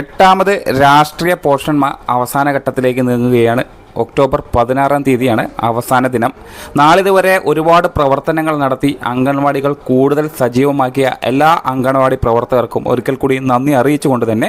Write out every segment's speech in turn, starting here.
എട്ടാമത് രാഷ്ട്രീയ പോഷൺമ അവസാന ഘട്ടത്തിലേക്ക് നീങ്ങുകയാണ്. ഒക്ടോബർ പതിനാറാം തീയതിയാണ് അവസാന ദിനം. നാളിതുവരെ ഒരുപാട് പ്രവർത്തനങ്ങൾ നടത്തി അംഗൻവാടികൾ കൂടുതൽ സജീവമാക്കിയ എല്ലാ അംഗൻവാടി പ്രവർത്തകർക്കും ഒരിക്കൽ കൂടി നന്ദി അറിയിച്ചുകൊണ്ട് തന്നെ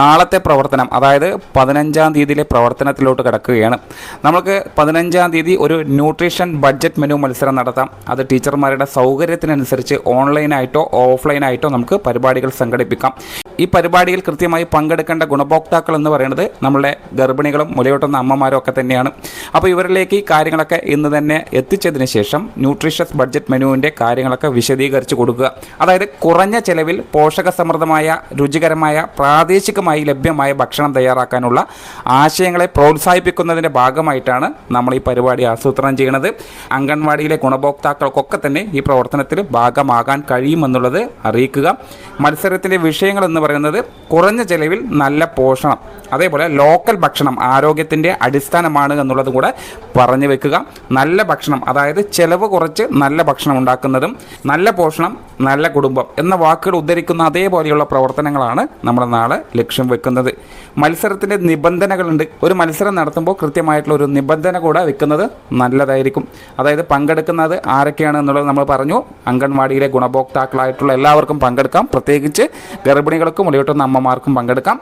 നാളത്തെ പ്രവർത്തനം അതായത് പതിനഞ്ചാം തീയതിയിലെ പ്രവർത്തനത്തിലോട്ട് കിടക്കുകയാണ്. നമുക്ക് പതിനഞ്ചാം തീയതി ഒരു ന്യൂട്രീഷൻ ബഡ്ജറ്റ് മെനു മത്സരം നടത്താം. അത് ടീച്ചർമാരുടെ സൗകര്യത്തിനനുസരിച്ച് ഓൺലൈനായിട്ടോ ഓഫ്ലൈനായിട്ടോ നമുക്ക് പരിപാടികൾ സംഘടിപ്പിക്കാം. ഈ പരിപാടിയിൽ കൃത്യമായി പങ്കെടുക്കേണ്ട ഗുണഭോക്താക്കൾ എന്ന് പറയുന്നത് നമ്മളുടെ ഗർഭിണികളും മുലയൂട്ടുന്ന അമ്മമാരും ഒക്കെ തന്നെയാണ്. അപ്പോൾ ഇവരിലേക്ക് ഈ കാര്യങ്ങളൊക്കെ ഇന്ന് തന്നെ എത്തിച്ചതിന് ശേഷം ന്യൂട്രീഷ്യസ് ബഡ്ജറ്റ് മെനുവിന്റെ കാര്യങ്ങളൊക്കെ വിശദീകരിച്ച് കൊടുക്കുക. അതായത് കുറഞ്ഞ ചെലവിൽ പോഷകസമൃദ്ധമായ രുചികരമായ പ്രാദേശികമായി ലഭ്യമായ ഭക്ഷണം തയ്യാറാക്കാനുള്ള ആശയങ്ങളെ പ്രോത്സാഹിപ്പിക്കുന്നതിന്റെ ഭാഗമായിട്ടാണ് നമ്മൾ ഈ പരിപാടി ആസൂത്രണം ചെയ്യുന്നത്. അംഗൻവാടിയിലെ ഗുണഭോക്താക്കൾക്കൊക്കെ തന്നെ ഈ പ്രവർത്തനത്തിൽ ഭാഗമാകാൻ കഴിയുമെന്നുള്ളത് അറിയിക്കുക. മത്സരത്തിന്റെ വിഷയങ്ങൾ എന്ന് പറയുന്നത് കുറഞ്ഞ ചെലവിൽ നല്ല പോഷണം അതേപോലെ ലോക്കൽ ഭക്ഷണം ആരോഗ്യത്തിന്റെ അടിസ്ഥാനമാണ് എന്നുള്ളത് കൂടെ പറഞ്ഞു വെക്കുക. നല്ല ഭക്ഷണം അതായത് ചിലവ് കുറച്ച് നല്ല ഭക്ഷണം ഉണ്ടാക്കുന്നതും നല്ല പോഷണം നല്ല കുടുംബം എന്ന വാക്കുകൾ ഉദ്ധരിക്കുന്ന അതേപോലെയുള്ള പ്രവർത്തനങ്ങളാണ് നമ്മൾ നാളെ ലക്ഷ്യം വെക്കുന്നത്. മത്സരത്തിന്റെ നിബന്ധനകളുണ്ട്. ഒരു മത്സരം നടത്തുമ്പോൾ കൃത്യമായിട്ടുള്ള ഒരു നിബന്ധന കൂടെ വെക്കുന്നത് നല്ലതായിരിക്കും. അതായത് പങ്കെടുക്കുന്നത് ആരൊക്കെയാണ് എന്നുള്ളത് നമ്മൾ പറഞ്ഞു. അംഗൻവാടിയിലെ ഗുണഭോക്താക്കളായിട്ടുള്ള എല്ലാവർക്കും പങ്കെടുക്കാം. പ്രത്യേകിച്ച് ഗർഭിണികൾക്കും മുലയൂട്ടുന്ന അമ്മമാർക്കും പങ്കെടുക്കാം.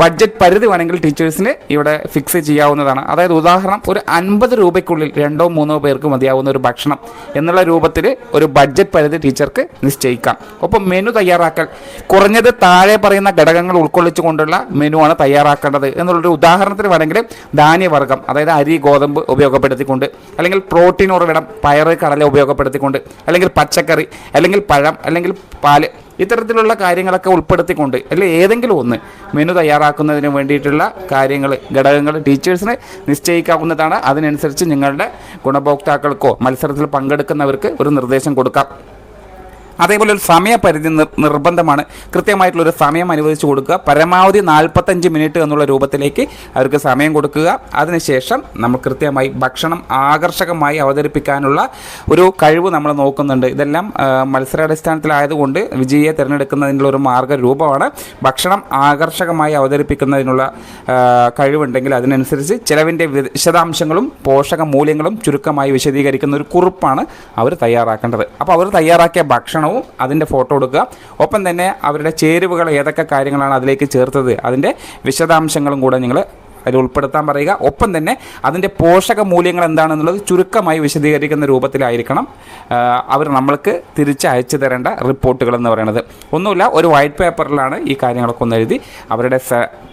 ബഡ്ജറ്റ് പരിധി വേണമെങ്കിൽ ടീച്ചേഴ്സിന് ഇവിടെ ഫിക്സ് ചെയ്യാവുന്നതാണ്. അതായത് ഉദാഹരണം ഒരു അൻപത് രൂപയ്ക്കുള്ളിൽ രണ്ടോ മൂന്നോ പേർക്ക് മതിയാവുന്ന ഒരു ഭക്ഷണം എന്നുള്ള രൂപത്തിൽ ഒരു ബഡ്ജറ്റ് പരിധി ടീച്ചർക്ക് നിശ്ചയിക്കാം. ഒപ്പം മെനു തയ്യാറാക്കൽ കുറഞ്ഞത് താഴെ പറയുന്ന ഘടകങ്ങൾ ഉൾക്കൊള്ളിച്ചുകൊണ്ടുള്ള മെനു ആണ് തയ്യാറാക്കേണ്ടത്. എന്നുള്ളൊരു ഉദാഹരണത്തിന് വേണമെങ്കിൽ ധാന്യവർഗം അതായത് അരി ഗോതമ്പ് ഉപയോഗപ്പെടുത്തിക്കൊണ്ട് അല്ലെങ്കിൽ പ്രോട്ടീൻ ഉറവിടം പയറ് കടല ഉപയോഗപ്പെടുത്തിക്കൊണ്ട് അല്ലെങ്കിൽ പച്ചക്കറി അല്ലെങ്കിൽ പഴം അല്ലെങ്കിൽ പാൽ ഇത്തരത്തിലുള്ള കാര്യങ്ങളൊക്കെ ഉൾപ്പെടുത്തിക്കൊണ്ട് അല്ലെ ഏതെങ്കിലും ഒന്ന് മെനു തയ്യാറാക്കുന്നതിന് വേണ്ടിയിട്ടുള്ള കാര്യങ്ങൾ ഘടകങ്ങൾ ടീച്ചേഴ്സിന് നിശ്ചയിക്കാവുന്നതാണ്. അതിനനുസരിച്ച് നിങ്ങളുടെ ഗുണഭോക്താക്കൾക്കോ മത്സരത്തിൽ പങ്കെടുക്കുന്നവർക്ക് ഒരു നിർദ്ദേശം കൊടുക്കാം. അതേപോലെ ഒരു സമയപരിധി നിർബന്ധമാണ്. കൃത്യമായിട്ടുള്ള ഒരു സമയം അനുവദിച്ചു കൊടുക്കുക. പരമാവധി നാൽപ്പത്തഞ്ച് മിനിറ്റ് എന്നുള്ള രൂപത്തിലേക്ക് അവർക്ക് സമയം കൊടുക്കുക. അതിനുശേഷം നമ്മൾ കൃത്യമായി ഭക്ഷണം ആകർഷകമായി അവതരിപ്പിക്കാനുള്ള ഒരു കഴിവ് നമ്മൾ നോക്കുന്നുണ്ട്. ഇതെല്ലാം മത്സരാടിസ്ഥാനത്തിലായതുകൊണ്ട് വിജയിയെ തിരഞ്ഞെടുക്കുന്നതിനുള്ള ഒരു മാർഗരൂപമാണ് ഭക്ഷണം ആകർഷകമായി അവതരിപ്പിക്കുന്നതിനുള്ള കഴിവുണ്ടെങ്കിൽ അതിനനുസരിച്ച് ചിലവിന്റെ വിശദാംശങ്ങളും പോഷക മൂല്യങ്ങളും ചുരുക്കമായി വിശദീകരിക്കുന്ന ഒരു കുറിപ്പാണ് അവർ തയ്യാറാക്കേണ്ടത്. അപ്പോൾ അവർ തയ്യാറാക്കിയ ഭക്ഷണവും അതിന്റെ ഫോട്ടോ എടുക്കുക. ഒപ്പം തന്നെ അവരുടെ ചേരുവകൾ ഏതൊക്കെ കാര്യങ്ങളാണ് അതിലേക്ക് ചേർത്തത് അതിന്റെ വിശദാംശങ്ങളും കൂടെ നിങ്ങൾ അതിൽ ഉൾപ്പെടുത്താൻ പറയുക. ഒപ്പം തന്നെ അതിന്റെ പോഷക മൂല്യങ്ങൾ എന്താണെന്നുള്ളത് ചുരുക്കമായി വിശദീകരിക്കുന്ന രൂപത്തിലായിരിക്കണം. അവർ നമ്മൾക്ക് തിരിച്ച് അയച്ചു തരേണ്ട റിപ്പോർട്ടുകൾ എന്ന് പറയുന്നത്. ഒന്നുമില്ല ഒരു വൈറ്റ് പേപ്പറിലാണ് ഈ കാര്യങ്ങളൊക്കെ ഒന്ന് എഴുതി അവരുടെ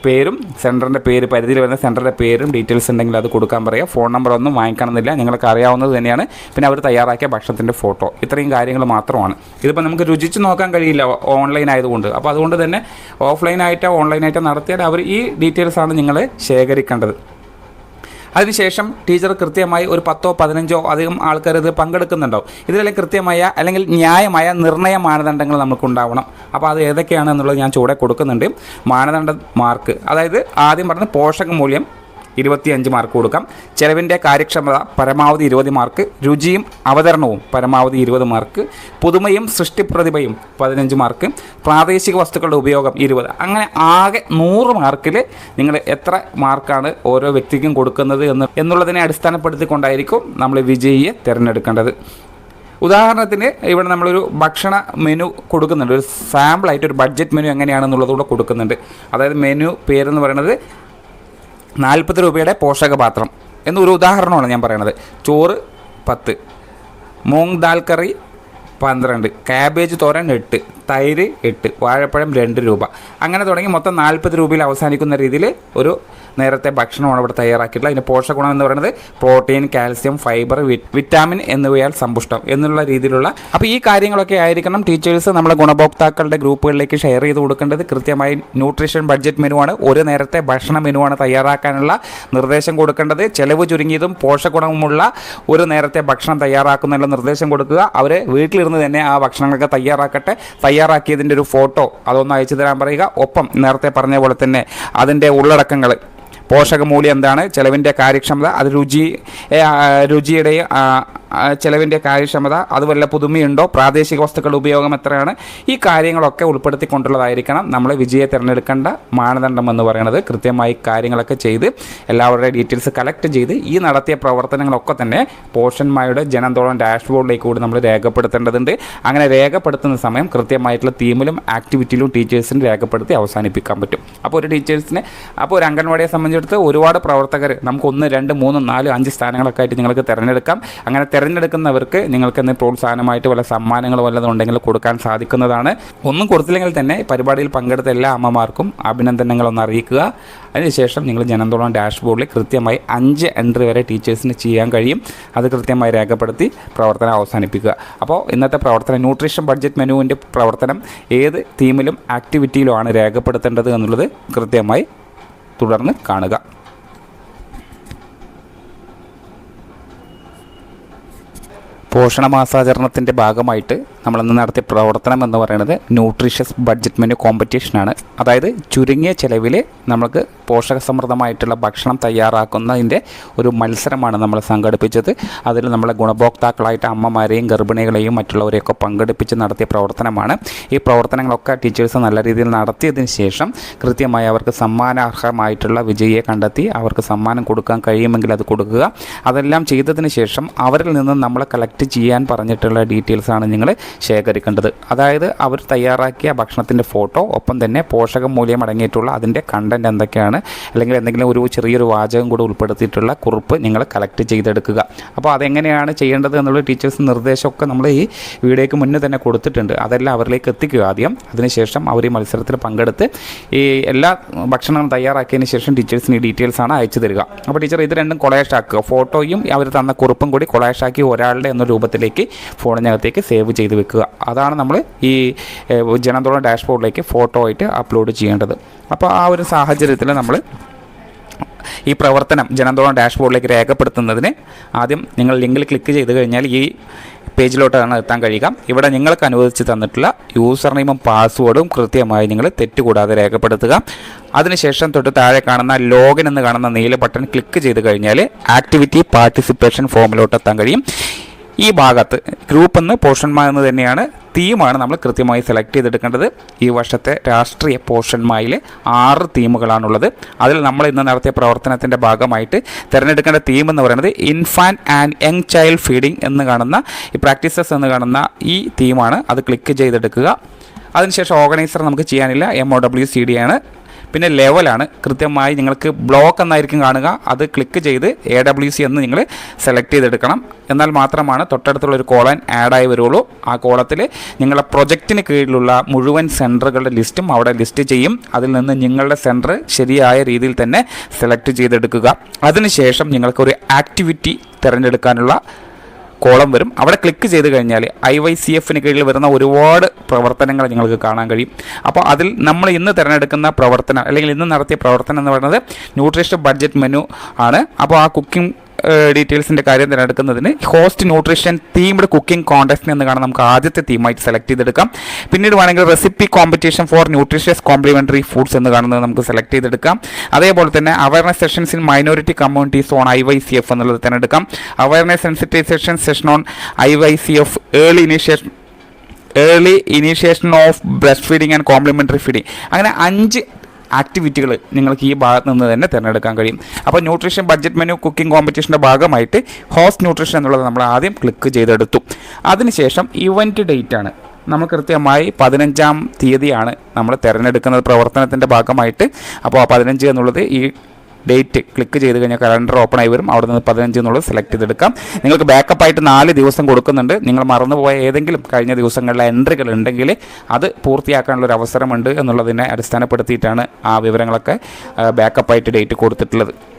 പേരും സെന്ററിന്റെ പേര് പരിധിയിൽ വരുന്ന സെന്ററിന്റെ പേരും ഡീറ്റെയിൽസ് ഉണ്ടെങ്കിൽ അത് കൊടുക്കാൻ പറയുക. ഫോൺ നമ്പർ ഒന്നും വാങ്ങിക്കണമെന്നില്ല. നിങ്ങൾക്ക് അറിയാവുന്നത് തന്നെയാണ്. പിന്നെ അവർ തയ്യാറാക്കിയ ഭക്ഷണത്തിന്റെ ഫോട്ടോ. ഇത്രയും കാര്യങ്ങൾ മാത്രമാണ്. ഇതിപ്പോൾ നമുക്ക് രുചിച്ച് നോക്കാൻ കഴിയില്ല. ഓൺലൈൻ ആയതുകൊണ്ട്. അപ്പോൾ അതുകൊണ്ട് തന്നെ ഓഫ്ലൈനായിട്ടോ ഓൺലൈനായിട്ടോ നടത്തിയാൽ അവർ ഈ ഡീറ്റെയിൽസാണ് നിങ്ങൾ നിങ്ങൾ ശേഖരിക്കേണ്ടത്. അതിനുശേഷം ടീച്ചർ കൃത്യമായി ഒരു പത്തോ പതിനഞ്ചോ അധികം ആൾക്കാർ ഇത് പങ്കെടുക്കുന്നുണ്ടാവും. ഇതിലെല്ലാം കൃത്യമായ അല്ലെങ്കിൽ ന്യായമായ നിർണയ മാനദണ്ഡങ്ങൾ നമുക്കുണ്ടാവണം. അപ്പോൾ അത് ഏതൊക്കെയാണ് എന്നുള്ളത് ഞാൻ ചൂടെ കൊടുക്കുന്നുണ്ട്. മാനദണ്ഡ മാർക്ക്. അതായത് ആദ്യം പറഞ്ഞ പോഷക മൂല്യം ഇരുപത്തിയഞ്ച് മാർക്ക് കൊടുക്കാം. ചെലവിന്റെ കാര്യക്ഷമത പരമാവധി ഇരുപത് മാർക്ക് രുചിയും അവതരണവും പരമാവധി ഇരുപത് മാർക്ക് പുതുമയും സൃഷ്ടിപ്രതിഭയും പതിനഞ്ച് മാർക്ക് പ്രാദേശിക വസ്തുക്കളുടെ ഉപയോഗം ഇരുപത്. അങ്ങനെ ആകെ നൂറ് മാർക്കിൽ നിങ്ങൾ എത്ര മാർക്കാണ് ഓരോ വ്യക്തിക്കും കൊടുക്കുന്നത് എന്ന് എന്നുള്ളതിനെ അടിസ്ഥാനപ്പെടുത്തിക്കൊണ്ടായിരിക്കും നമ്മൾ വിജയിയെ തിരഞ്ഞെടുക്കേണ്ടത്. ഉദാഹരണത്തിന് ഇവിടെ നമ്മളൊരു ഭക്ഷണ മെനു കൊടുക്കുന്നുണ്ട്. ഒരു സാമ്പിളായിട്ട് ഒരു ബഡ്ജറ്റ് മെനു എങ്ങനെയാണെന്നുള്ളതുകൂടെ കൊടുക്കുന്നുണ്ട്. അതായത് മെനു പേരെന്ന് പറയുന്നത് നാൽപ്പത് രൂപയുടെ പോഷകപാത്രം എന്നൊരു ഉദാഹരണമാണ് ഞാൻ പറയണത്. ചോറ് പത്ത് മൂങ് ദാൽ കറി പന്ത്രണ്ട് കാബേജ് തോരൻ എട്ട് തൈര് എട്ട് വാഴപ്പഴം രണ്ട് രൂപ. അങ്ങനെ തുടങ്ങി മൊത്തം നാൽപ്പത് രൂപയിൽ അവസാനിക്കുന്ന രീതിയിൽ ഒരു നേരത്തെ ഭക്ഷണമാണ് ഇവിടെ തയ്യാറാക്കിയിട്ടുള്ളത്. അതിന്റെ പോഷകഗുണം എന്ന് പറയുന്നത് പ്രോട്ടീൻ കാൽസ്യം ഫൈബർ വിറ്റാമിൻ എന്നിവയാൽ സമ്പുഷ്ടം എന്നുള്ള രീതിയിലുള്ള അപ്പോൾ ഈ കാര്യങ്ങളൊക്കെ ആയിരിക്കണം ടീച്ചേഴ്സ് നമ്മുടെ ഗുണഭോക്താക്കളുടെ ഗ്രൂപ്പുകളിലേക്ക് ഷെയർ ചെയ്ത് കൊടുക്കേണ്ടത്. കൃത്യമായി ന്യൂട്രീഷൻ ബഡ്ജറ്റ് മെനുവാണ്. ഒരു നേരത്തെ ഭക്ഷണ മെനുവാണ് തയ്യാറാക്കാനുള്ള നിർദ്ദേശം കൊടുക്കേണ്ടത്. ചെലവ് ചുരുങ്ങിയതും പോഷകഗുണവുമുള്ള ഒരു നേരത്തെ ഭക്ഷണം തയ്യാറാക്കുന്നതിനുള്ള നിർദ്ദേശം കൊടുക്കുക. അവർ വീട്ടിലിരുന്ന് തന്നെ ആ ഭക്ഷണങ്ങളൊക്കെ തയ്യാറാക്കട്ടെ. തയ്യാറാക്കിയതിന്റെ ഒരു ഫോട്ടോ അതൊന്ന് അയച്ചു തരാൻ പറയുക. ഒപ്പം നേരത്തെ പറഞ്ഞ പോലെ തന്നെ അതിന്റെ ഉള്ളടക്കങ്ങൾ പോഷകമൂല്യം എന്താണ്? ചെലവിന്റെ കാര്യക്ഷമത അത് രുചി ആ, ചെലവിന്റെ കാര്യക്ഷമത അതുപോലെ പുതുമയുണ്ടോ പ്രാദേശിക വസ്തുക്കളുടെ ഉപയോഗം എത്രയാണ് ഈ കാര്യങ്ങളൊക്കെ ഉൾപ്പെടുത്തിക്കൊണ്ടുള്ളതായിരിക്കണം നമ്മൾ വിജയെ തിരഞ്ഞെടുക്കേണ്ട മാനദണ്ഡം എന്ന് പറയുന്നത്. കൃത്യമായി കാര്യങ്ങളൊക്കെ ചെയ്ത് എല്ലാവരുടെയും ഡീറ്റെയിൽസ് കളക്ട് ചെയ്ത് ഈ നടത്തിയ പ്രവർത്തനങ്ങളൊക്കെ തന്നെ പോഷന്മാരുടെ ജനന്തോളം ഡാഷ്ബോർഡിലേക്ക് കൂടി നമ്മൾ രേഖപ്പെടുത്തേണ്ടതുണ്ട്. അങ്ങനെ രേഖപ്പെടുത്തുന്ന സമയം കൃത്യമായിട്ടുള്ള തീമിലും ആക്ടിവിറ്റിയിലും ടീച്ചേഴ്സിന് രേഖപ്പെടുത്തി അവസാനിപ്പിക്കാൻ പറ്റും. അപ്പോൾ ഒരു ടീച്ചേഴ്സിനെ അപ്പോൾ ഒരു അംഗൻവാടിയെ സംബന്ധിച്ചിടത്ത് ഒരുപാട് പ്രവർത്തകർ നമുക്ക് ഒന്ന് രണ്ട് മൂന്ന് നാല് അഞ്ച് സ്ഥാനങ്ങളൊക്കെ ആയിട്ട് നിങ്ങൾക്ക് തിരഞ്ഞെടുക്കാം. അങ്ങനെ തിരഞ്ഞെടുക്കുന്നവർക്ക് നിങ്ങൾക്ക് എന്ത് പ്രോത്സാഹനമായിട്ട് വല്ല സമ്മാനങ്ങൾ വല്ലതും ഉണ്ടെങ്കിൽ കൊടുക്കാൻ സാധിക്കുന്നതാണ്. ഒന്നും കൊടുത്തില്ലെങ്കിൽ തന്നെ പരിപാടിയിൽ പങ്കെടുത്ത എല്ലാ അമ്മമാർക്കും അഭിനന്ദനങ്ങളൊന്ന് അറിയിക്കുക. അതിനുശേഷം നിങ്ങൾ ജനന്തോളം ഡാഷ്ബോർഡിൽ കൃത്യമായി അഞ്ച് എൻട്രി വരെ ടീച്ചേഴ്സിന് ചെയ്യാൻ കഴിയും. അത് കൃത്യമായി രേഖപ്പെടുത്തി പ്രവർത്തനം അവസാനിപ്പിക്കുക. അപ്പോൾ ഇന്നത്തെ പ്രവർത്തനം ന്യൂട്രീഷൻ ബഡ്ജറ്റ് മെനുവിന്റെ പ്രവർത്തനം ഏത് തീമിലും ആക്ടിവിറ്റിയിലുമാണ് രേഖപ്പെടുത്തേണ്ടത് എന്നുള്ളത് കൃത്യമായി തുടർന്ന് കാണുക. പോഷണ മാസാചരണത്തിന്റെ ഭാഗമായിട്ട് നമ്മളിന്ന് നടത്തിയ പ്രവർത്തനം എന്ന് പറയുന്നത് ന്യൂട്രീഷ്യസ് ബഡ്ജറ്റ് മെനു കോമ്പറ്റീഷനാണ് അതായത് ചുരുങ്ങിയ ചിലവിൽ നമുക്ക് പോഷകസമൃദ്ധമായിട്ടുള്ള ഭക്ഷണം തയ്യാറാക്കുന്നതിന്റെ ഒരു മത്സരമാണ് നമ്മൾ സംഘടിപ്പിച്ചത്. അതിൽ നമ്മളെ ഗുണഭോക്താക്കളായിട്ട് അമ്മമാരെയും ഗർഭിണികളെയും മറ്റുള്ളവരെയൊക്കെ പങ്കെടുപ്പിച്ച് നടത്തിയ പ്രവർത്തനമാണ്. ഈ പ്രവർത്തനങ്ങളൊക്കെ ടീച്ചേഴ്സ് നല്ല രീതിയിൽ നടത്തിയതിന് ശേഷം കൃത്യമായി അവർക്ക് സമ്മാനാർഹമായിട്ടുള്ള വിജയിയെ കണ്ടെത്തി അവർക്ക് സമ്മാനം കൊടുക്കാൻ കഴിയുമെങ്കിൽ അത് കൊടുക്കുക. അതെല്ലാം ചെയ്തതിന് ശേഷം അവരിൽ നിന്ന് നമ്മൾ കളക്ട് ചെയ്യാൻ പറഞ്ഞിട്ടുള്ള ഡീറ്റെയിൽസാണ് നിങ്ങൾ ശേഖരിക്കേണ്ടത്. അതായത് അവർ തയ്യാറാക്കിയ ഭക്ഷണത്തിന്റെ ഫോട്ടോ ഒപ്പം തന്നെ പോഷക മൂല്യം അടങ്ങിയിട്ടുള്ള അതിന്റെ കണ്ടന്റ് എന്തൊക്കെയാണ് അല്ലെങ്കിൽ എന്തെങ്കിലും ഒരു ചെറിയൊരു വാചകം കൂടെ ഉൾപ്പെടുത്തിയിട്ടുള്ള കുറിപ്പ് നിങ്ങൾ കളക്ട് ചെയ്തെടുക്കുക. അപ്പോൾ അതെങ്ങനെയാണ് ചെയ്യേണ്ടത് എന്നുള്ള ടീച്ചേഴ്സ് നിർദ്ദേശമൊക്കെ നമ്മൾ ഈ വീഡിയോയ്ക്ക് മുന്നേ തന്നെ കൊടുത്തിട്ടുണ്ട്. അതെല്ലാം അവരിലേക്ക് എത്തിക്കുക ആദ്യം. അതിനുശേഷം അവർ ഈ മത്സരത്തിൽ പങ്കെടുത്ത് ഈ എല്ലാ ഭക്ഷണം തയ്യാറാക്കിയതിന് ശേഷം ടീച്ചേഴ്സിന് ഈ ഡീറ്റെയിൽസാണ് അയച്ചു തരിക. അപ്പോൾ ടീച്ചർ ഇത് രണ്ടും കൊളാഷ് ആക്കുക. ഫോട്ടോയും അവർ തന്ന കുറിപ്പും കൂടി കൊളാഷ് ആക്കി ഒരാളുടെ എന്ന രൂപത്തിലേക്ക് ഫോണിനകത്തേക്ക് സേവ് ചെയ്ത് വെക്കുക. അതാണ് നമ്മൾ ഈ ജനന്തോളം ഡാഷ്ബോർഡിലേക്ക് ഫോട്ടോ ആയിട്ട് അപ്ലോഡ് ചെയ്യേണ്ടത്. അപ്പോൾ ആ ഒരു സാഹചര്യത്തിൽ നമ്മൾ ഈ പ്രവർത്തനം ജനന്തോളം ഡാഷ്ബോർഡിലേക്ക് രേഖപ്പെടുത്തുന്നതിന് ആദ്യം നിങ്ങൾ ലിങ്കിൽ ക്ലിക്ക് ചെയ്ത് കഴിഞ്ഞാൽ ഈ പേജിലോട്ടാണ് എത്താൻ കഴിയുക. ഇവിടെ നിങ്ങൾക്ക് അനുവദിച്ച് തന്നിട്ടുള്ള യൂസർ നെയിമും പാസ്വേഡും കൃത്യമായി നിങ്ങൾ തെറ്റുകൂടാതെ രേഖപ്പെടുത്തുക. അതിനുശേഷം തൊട്ട് താഴെ കാണുന്ന ലോഗിൻ എന്ന് കാണുന്ന നീല ബട്ടൺ ക്ലിക്ക് ചെയ്ത് കഴിഞ്ഞാൽ ആക്ടിവിറ്റി പാർട്ടിസിപ്പേഷൻ ഫോമിലോട്ട് എത്താൻ കഴിയും. ഈ ഭാഗത്ത് ഗ്രൂപ്പ് എന്ന് പോഷന്മാർ എന്ന് തന്നെയാണ് തീമാണ് നമ്മൾ കൃത്യമായി സെലക്ട് ചെയ്തെടുക്കേണ്ടത്. ഈ വർഷത്തെ രാഷ്ട്രീയ പോഷന്മായിൽ ആറ് തീമുകളാണുള്ളത് അതിൽ നമ്മൾ ഇന്ന് നടത്തിയ പ്രവർത്തനത്തിന്റെ ഭാഗമായിട്ട് തിരഞ്ഞെടുക്കേണ്ട തീം എന്ന് പറയുന്നത് infant and young child feeding എന്ന് കാണുന്ന ഈ പ്രാക്ടീസസ് എന്ന് കാണുന്ന ഈ തീമാണ് അത് ക്ലിക്ക് ചെയ്തെടുക്കുക. അതിനുശേഷം ഓർഗനൈസർ നമുക്ക് ചെയ്യാനില്ല. M O W C D ആണ്. പിന്നെ ലെവലാണ് കൃത്യമായി നിങ്ങൾക്ക് ബ്ലോക്ക് എന്നായിരിക്കും കാണുക. അത് ക്ലിക്ക് ചെയ്ത് എ ഡബ്ല്യു സി എന്ന് നിങ്ങൾ സെലക്ട് ചെയ്തെടുക്കണം. എന്നാൽ മാത്രമാണ് തൊട്ടടുത്തുള്ള ഒരു കോളൻ ആഡായി വരുള്ളൂ. ആ കോളത്തിൽ നിങ്ങളുടെ പ്രൊജക്റ്റിന് കീഴിലുള്ള മുഴുവൻ സെന്ററുകളുടെ ലിസ്റ്റും അവിടെ ലിസ്റ്റ് ചെയ്യും. അതിൽ നിന്ന് നിങ്ങളുടെ സെന്റർ ശരിയായ രീതിയിൽ തന്നെ സെലക്ട് ചെയ്തെടുക്കുക. അതിനുശേഷം നിങ്ങൾക്കൊരു ആക്ടിവിറ്റി തിരഞ്ഞെടുക്കാനുള്ള കോളം വരും. അവിടെ ക്ലിക്ക് ചെയ്ത് കഴിഞ്ഞാൽ ഐ വൈ സി എഫിന് കീഴിൽ വരുന്ന ഒരുപാട് പ്രവർത്തനങ്ങൾ നിങ്ങൾക്ക് കാണാൻ കഴിയും. അപ്പോൾ അതിൽ നമ്മൾ ഇന്ന് തിരഞ്ഞെടുക്കുന്ന പ്രവർത്തനം അല്ലെങ്കിൽ ഇന്ന് നടത്തിയ പ്രവർത്തനം എന്ന് പറയുന്നത് ന്യൂട്രീഷൻ ബഡ്ജറ്റ് മെനു ആണ്. അപ്പോൾ ആ കുക്കിംഗ് ഡീറ്റെയിൽസിന്റെ കാര്യം തിരഞ്ഞെടുക്കുന്നതിന് host nutrition themed cooking contest എന്ന് കാണാൻ നമുക്ക് ആദ്യത്തെ തീമായിട്ട് സെലക്ട് ചെയ്തെടുക്കാം. പിന്നീട് വേണമെങ്കിൽ recipe competition for nutritious complementary foods എന്ന് കാണുന്നത് നമുക്ക് സെലക്ട് ചെയ്തെടുക്കാം. അതേപോലെ തന്നെ awareness sessions in minority communities on I Y C F എന്നുള്ളത് തിരഞ്ഞെടുക്കാം awareness sensitisation session on I Y C F early initiation early initiation of breastfeeding and complementary feeding അങ്ങനെ അഞ്ച് ആക്ടിവിറ്റികൾ നിങ്ങൾക്ക് ഈ ഭാഗത്ത് നിന്ന് തന്നെ തിരഞ്ഞെടുക്കാൻ കഴിയും. അപ്പോൾ ന്യൂട്രീഷൻ ബഡ്ജറ്റ് മെനു കുക്കിംഗ് കോമ്പറ്റീഷന്റെ ഭാഗമായിട്ട് ഹോസ്റ്റ് ന്യൂട്രീഷൻ എന്നുള്ളത് നമ്മൾ ആദ്യം ക്ലിക്ക് ചെയ്തെടുത്തു. അതിനുശേഷം ഇവന്റ് ഡേറ്റ് ആണ്. നമ്മൾ കൃത്യമായി പതിനഞ്ചാം തീയതിയാണ് നമ്മൾ തിരഞ്ഞെടുക്കുന്നത് പ്രവർത്തനത്തിന്റെ ഭാഗമായിട്ട്. അപ്പോൾ പതിനഞ്ച് എന്നുള്ളത് ഈ ഡേറ്റ് ക്ലിക്ക് ചെയ്ത് കഴിഞ്ഞാൽ കലണ്ടർ ഓപ്പൺ ആയി വരും. അവിടെ നിന്ന് പതിനഞ്ച് എന്നുള്ളത് സെലക്ട് ചെയ്തെടുക്കാം. നിങ്ങൾക്ക് ബാക്കപ്പ് ആയിട്ട് നാല് ദിവസം കൊടുക്കുന്നുണ്ട്. നിങ്ങൾ മറന്നുപോയ ഏതെങ്കിലും കഴിഞ്ഞ ദിവസങ്ങളിലെ എൻട്രികൾ ഉണ്ടെങ്കിൽ അത് പൂർത്തിയാക്കാനുള്ള ഒരു അവസരമുണ്ട് എന്നുള്ളതിനെ അടിസ്ഥാനപ്പെടുത്തിയിട്ടാണ് ആ വിവരങ്ങളൊക്കെ ബാക്കപ്പായിട്ട് ഡേറ്റ് കൊടുത്തിട്ടുള്ളത്.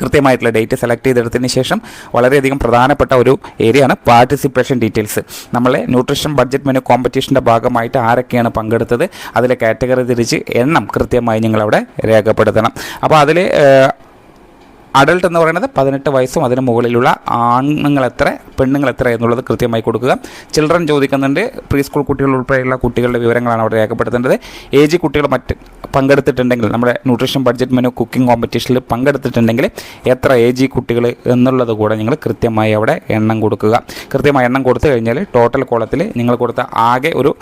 കൃത്യമായിട്ടുള്ള ഡേറ്റ് സെലക്ട് ചെയ്തെടുത്തതിന് ശേഷം വളരെയധികം പ്രധാനപ്പെട്ട ഒരു ഏരിയയാണ് പാർട്ടിസിപ്പേഷൻ ഡീറ്റെയിൽസ്. നമ്മളെ ന്യൂട്രീഷൻ ബഡ്ജറ്റ് മെനു കോമ്പറ്റീഷന്റെ ഭാഗമായിട്ട് ആരൊക്കെയാണ് പങ്കെടുത്തത്? അതിലെ കാറ്റഗറി തിരിച്ച് എണ്ണം കൃത്യമായി നിങ്ങളവിടെ രേഖപ്പെടുത്തണം. അപ്പോൾ അതിൽ അഡൾട്ട് എന്ന് പറയുന്നത് പതിനെട്ട് വയസ്സും അതിന് മുകളിലുള്ള ആണുങ്ങൾ എത്ര പെണ്ണുങ്ങൾ എത്ര എന്നുള്ളത് കൃത്യമായി കൊടുക്കുക. ചിൽഡ്രൻ ചോദിക്കുന്നുണ്ട് പ്രീ സ്കൂൾ കുട്ടികൾ ഉൾപ്പെടെയുള്ള കുട്ടികളുടെ വിവരങ്ങളാണ് അവിടെ രേഖപ്പെടുത്തേണ്ടത്. ഏജ് കുട്ടികൾ മറ്റ് പങ്കെടുത്തിട്ടുണ്ടെങ്കിൽ നമ്മുടെ ന്യൂട്രീഷൻ ബഡ്ജറ്റ് മെനു കുക്കിംഗ് കോമ്പറ്റീഷനിൽ പങ്കെടുത്തിട്ടുണ്ടെങ്കിൽ എത്ര ഏജ് കുട്ടികൾ എന്നുള്ളത് കൂടെ നിങ്ങൾ കൃത്യമായി അവിടെ എണ്ണം കൊടുക്കുക. കൃത്യമായി എണ്ണം കൊടുത്തു കഴിഞ്ഞാൽ ടോട്ടൽ കോളത്തിൽ നിങ്ങൾ കൊടുത്ത ആകെ ഒരു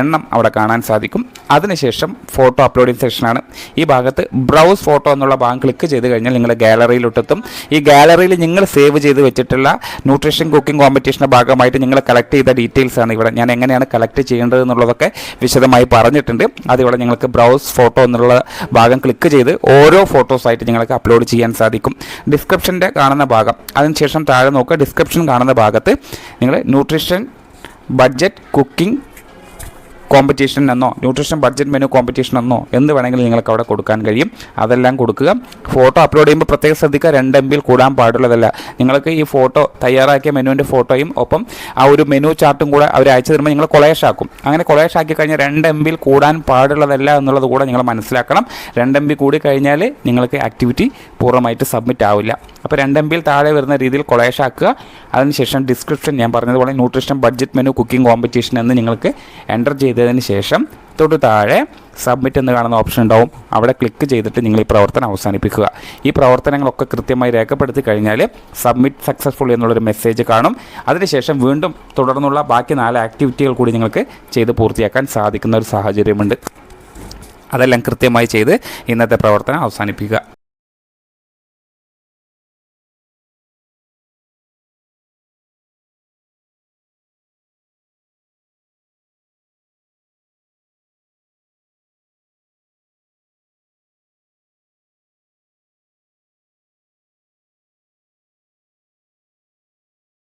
എണ്ണം അവിടെ കാണാൻ സാധിക്കും. അതിനുശേഷം ഫോട്ടോ അപ്ലോഡിംഗ് സെക്ഷനാണ് ഈ ഭാഗത്ത് ബ്രൗസ് ഫോട്ടോ എന്നുള്ള ഭാഗം ക്ലിക്ക് ചെയ്ത് കഴിഞ്ഞാൽ നിങ്ങൾ ഗാലറിയിലോട്ടെത്തും. ഈ ഗാലറിയിൽ നിങ്ങൾ സേവ് ചെയ്ത് വെച്ചിട്ടുള്ള ന്യൂട്രീഷൻ കുക്കിംഗ് കോമ്പറ്റീഷന്റെ ഭാഗമായിട്ട് നിങ്ങൾ കളക്ട് ചെയ്ത ഡീറ്റെയിൽസ് ആണ് ഇവിടെ. ഞാൻ എങ്ങനെയാണ് കളക്ട് ചെയ്യേണ്ടത് എന്നുള്ളതൊക്കെ വിശദമായി പറഞ്ഞിട്ടുണ്ട്. അതിവിടെ നിങ്ങൾക്ക് ബ്രൗസ് ഫോട്ടോ എന്നുള്ള ഭാഗം ക്ലിക്ക് ചെയ്ത് ഓരോ ഫോട്ടോസായിട്ട് നിങ്ങൾക്ക് അപ്ലോഡ് ചെയ്യാൻ സാധിക്കും. ഡിസ്ക്രിപ്ഷന്റെ കാണുന്ന ഭാഗം. അതിനുശേഷം താഴെ നോക്കുക. ഡിസ്ക്രിപ്ഷൻ കാണുന്ന ഭാഗത്ത് നിങ്ങൾ ന്യൂട്രീഷൻ ബഡ്ജറ്റ് കുക്കിംഗ് കോമ്പറ്റീഷൻ എന്നോ ന്യൂട്രീഷൻ ബഡ്ജറ്റ് മെനു കോമ്പറ്റീഷൻ എന്നോ എന്ത് വേണമെങ്കിലും നിങ്ങൾക്ക് അവിടെ കൊടുക്കാൻ കഴിയും. അതെല്ലാം കൊടുക്കുക. ഫോട്ടോ അപ്ലോഡ് ചെയ്യുമ്പോൾ പ്രത്യേകം ശ്രദ്ധിക്കുക. രണ്ട് എം ബിയിൽ കൂടാൻ പാടുള്ളതല്ല. നിങ്ങൾക്ക് ഈ ഫോട്ടോ തയ്യാറാക്കിയ മെനുവിന്റെ ഫോട്ടോയും ഒപ്പം ആ ഒരു മെനു ചാർട്ടും കൂടെ അവർ അയച്ചു തരുമ്പോൾ നിങ്ങൾ കൊളേഷാക്കും അങ്ങനെ കൊളേഷാക്കി കഴിഞ്ഞാൽ രണ്ട് എം ബിയിൽ കൂടാൻ പാടുള്ളതല്ല എന്നുള്ളത് കൂടെ നിങ്ങൾ മനസ്സിലാക്കണം. രണ്ട് എം ബി കൂടി കഴിഞ്ഞാൽ നിങ്ങൾക്ക് ആക്ടിവിറ്റി പൂർണമായിട്ട് സബ്മിറ്റ് ആവില്ല. അപ്പോൾ രണ്ട് എം ബിയിൽ താഴെ വരുന്ന രീതിയിൽ കൊളേഷ് ആക്കുക. അതിനുശേഷം ഡിസ്ക്രിപ്ഷൻ ഞാൻ പറഞ്ഞതുപോലെ nutrition budget menu cooking competition എന്ന് നിങ്ങൾക്ക് എന്റർ ചെയ്തതിന് ശേഷം തൊട്ട് താഴെ സബ്മിറ്റ് എന്ന് കാണുന്ന ഓപ്ഷൻ ഉണ്ടാവും. അവിടെ ക്ലിക്ക് ചെയ്തിട്ട് നിങ്ങൾ ഈ പ്രവർത്തനം അവസാനിപ്പിക്കുക. ഈ പ്രവർത്തനങ്ങളൊക്കെ കൃത്യമായി രേഖപ്പെടുത്തി കഴിഞ്ഞാൽ സബ്മിറ്റ് സക്സസ്ഫുൾ എന്നുള്ളൊരു മെസ്സേജ് കാണും. അതിനുശേഷം വീണ്ടും തുടർന്നുള്ള ബാക്കി നാല് ആക്ടിവിറ്റികൾ കൂടി നിങ്ങൾക്ക് ചെയ്ത് പൂർത്തിയാക്കാൻ സാധിക്കുന്ന ഒരു സാഹചര്യമുണ്ട്. അതെല്ലാം കൃത്യമായി ചെയ്ത് ഇന്നത്തെ പ്രവർത്തനം അവസാനിപ്പിക്കുക.